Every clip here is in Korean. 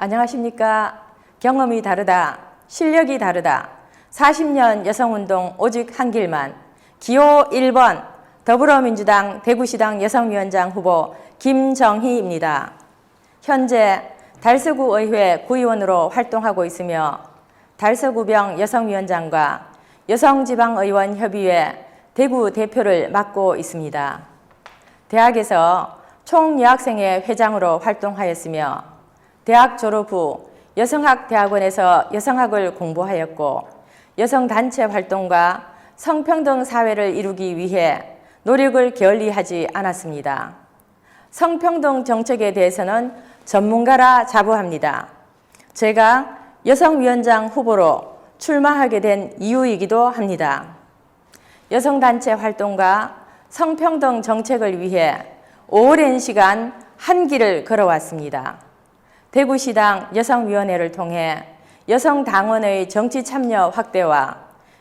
안녕하십니까. 경험이 다르다. 실력이 다르다. 40년 여성운동 오직 한 길만. 기호 1번 더불어민주당 대구시당 여성위원장 후보 김정희입니다. 현재 달서구 의회 구의원으로 활동하고 있으며 달서구병 여성위원장과 여성지방의원협의회 대구 대표를 맡고 있습니다. 대학에서 총여학생회 회장으로 활동하였으며 대학 졸업 후 여성학 대학원에서 여성학을 공부하였고 여성단체 활동과 성평등 사회를 이루기 위해 노력을 게을리하지 않았습니다. 성평등 정책에 대해서는 전문가라 자부합니다. 제가 여성위원장 후보로 출마하게 된 이유이기도 합니다. 여성단체 활동과 성평등 정책을 위해 오랜 시간 한 길을 걸어왔습니다. 대구시당 여성위원회를 통해 여성 당원의 정치 참여 확대와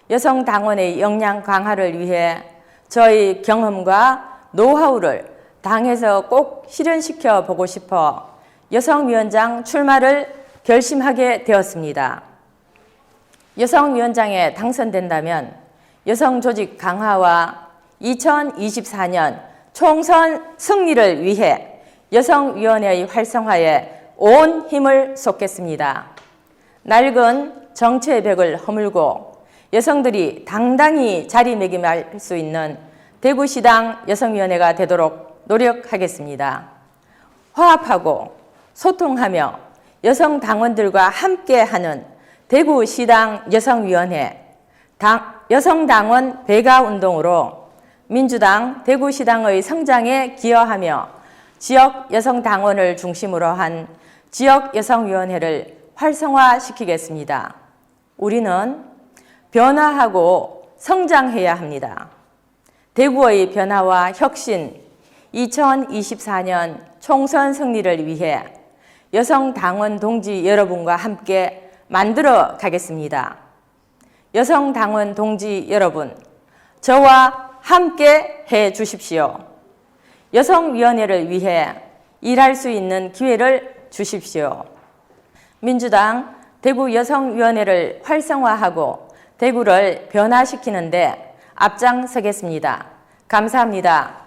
여성 당원의 역량 강화를 위해 저희 경험과 노하우를 당에서 꼭 실현시켜 보고 싶어 여성위원장 출마를 결심하게 되었습니다. 여성위원장에 당선된다면 여성 조직 강화와 2024년 총선 승리를 위해 여성위원회의 활성화에 온 힘을 쏟겠습니다. 낡은 정치의 벽을 허물고 여성들이 당당히 자리매김할 수 있는 대구시당 여성위원회가 되도록 노력하겠습니다. 화합하고 소통하며 여성 당원들과 함께하는 대구시당 여성위원회 당, 여성당원 배가 운동으로 민주당 대구시당의 성장에 기여하며 지역 여성 당원을 중심으로 한 지역 여성위원회를 활성화시키겠습니다. 우리는 변화하고 성장해야 합니다. 대구의 변화와 혁신 2024년 총선 승리를 위해 여성 당원 동지 여러분과 함께 만들어 가겠습니다. 여성 당원 동지 여러분, 저와 함께 해 주십시오. 여성위원회를 위해 일할 수 있는 기회를 주십시오. 민주당 대구 여성위원회를 활성화하고 대구를 변화시키는데 앞장서겠습니다. 감사합니다.